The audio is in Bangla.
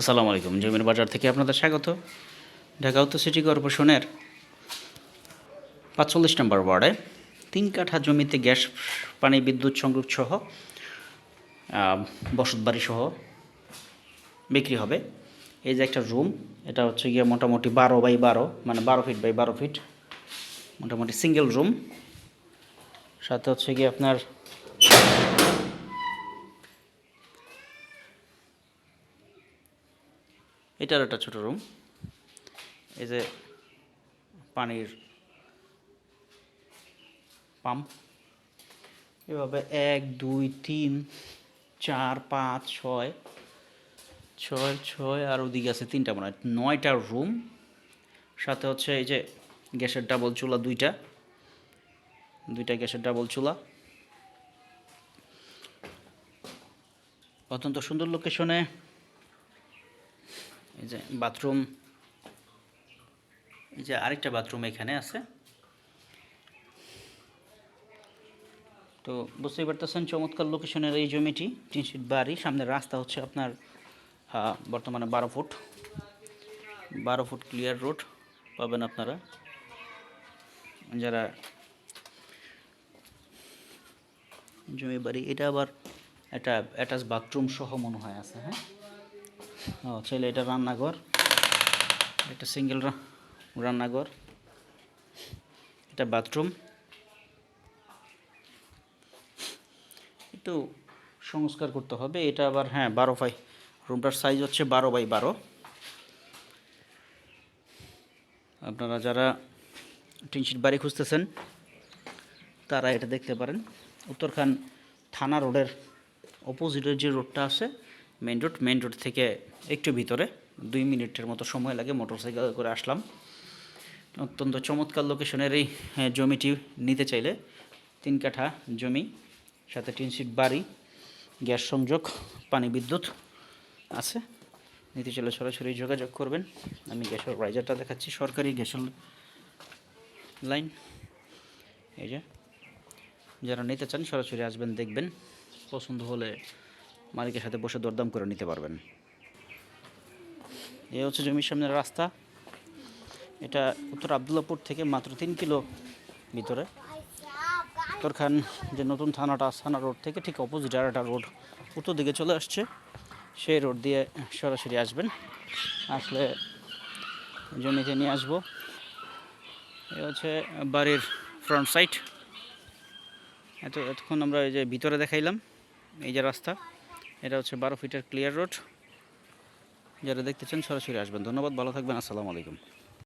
আসসালামু আলাইকুম, জমির বাজার থেকে আপনাদের স্বাগত। ঢাকা উত্তর সিটি কর্পোরেশনের পাঁচচল্লিশ নম্বর ওয়ার্ডে তিন কাঠা জমিতে গ্যাস, পানি, বিদ্যুৎ সংযোগ সহ বসতবাড়ি সহ বিক্রি হবে। এই যে একটা রুম এটা হচ্ছে গিয়ে মোটামুটি বারো বাই বারো মানে বারো ফিট বাই বারো ফিট মোটামুটি সিঙ্গেল রুম সাথে হচ্ছে গিয়ে আপনার এটার একটা ছোট রুম এই যে পানির পাম্প এভাবে এক, দুই, তিন, চার, পাঁচ, ছয় ছয় ছয়, আর ওদিকে আছে তিনটা মনে হয়। নয়টা রুম সাথে হচ্ছে এই যে গ্যাসের ডাবল চুলা দুইটা। দুইটা গ্যাসের ডাবল চুলা। অত্যন্ত সুন্দর লোকেশনে এই যে বাথরুম, এই যে আরেকটা বাথরুম এখানে আছে। তো বুঝতেই পারতেছেন, চমৎকার লোকেশনের এই জমিটি, তিন সিট বাড়ি, সামনে রাস্তা হচ্ছে আপনার বর্তমানে বারো ফুট। বারো ফুট ক্লিয়ার রোড পাবেন আপনারা। যারা জমি বাড়ি, এটা আবার একটা অ্যাটাচ বাথরুম সহ মনে হয় আছে হ্যাঁ? ও, ছেলে, এটা রান্নাঘর। এটা সিঙ্গেল রান্নাঘর। এটা বাথরুম। একটু সংস্কার করতে হবে। এটা আবার হ্যাঁ বারো বাই। রুমটার সাইজ হচ্ছে বারো বাই বারো। আপনারা যারা টিনশিট বাড়ি খুঁজতেছেন, তারা এটা দেখতে পারেন। উত্তরখান থানা রোডের অপোজিটের যে রোডটা আছে মেন রোড মেন রোড থেকে একটু ভিতরে দুই মিনিটের মতো সময় লাগে মোটরসাইকেল করে আসলাম। অত্যন্ত চমৎকার লোকেশনের এই হ্যাঁ, জমিটি নিতে চাইলে তিন কাঠা জমি সাথে টিন সিট বাড়ি গ্যাস সংযোগ পানি বিদ্যুৎ আছে। নিতে চাইলে সরাসরি যোগাযোগ করবেন। আমি গ্যাসের রাইজারটা দেখাচ্ছি সরকারি গ্যাসের লাইন। এই যে যারা নিতে চান সরাসরি আসবেন দেখবেন। পছন্দ হলে মালিকের সাথে বসে দরদাম করে নিতে পারবেন। এ হচ্ছে জমির সামনের রাস্তা। এটা উত্তর আবদুল্লাপুর থেকে মাত্র তিন কিলো ভিতরে। উত্তরখান যে নতুন থানাটা, থানা রোড থেকে ঠিক অপোজিট আর একটা রোড উত্তর দিকে চলে আসছে। সেই রোড দিয়ে সরাসরি আসবেন। আসলে জমিতে নিয়ে আসব। এ হচ্ছে বাড়ির ফ্রন্ট সাইড এত এতক্ষণ আমরা এই যে ভিতরে দেখাইলাম, এই যে রাস্তা। এটা হচ্ছে বারো ফিটের ক্লিয়ার রোড যারা দেখতে চান সরাসরি আসবেন। ধন্যবাদ, ভালো থাকবেন, আসসালামু আলাইকুম।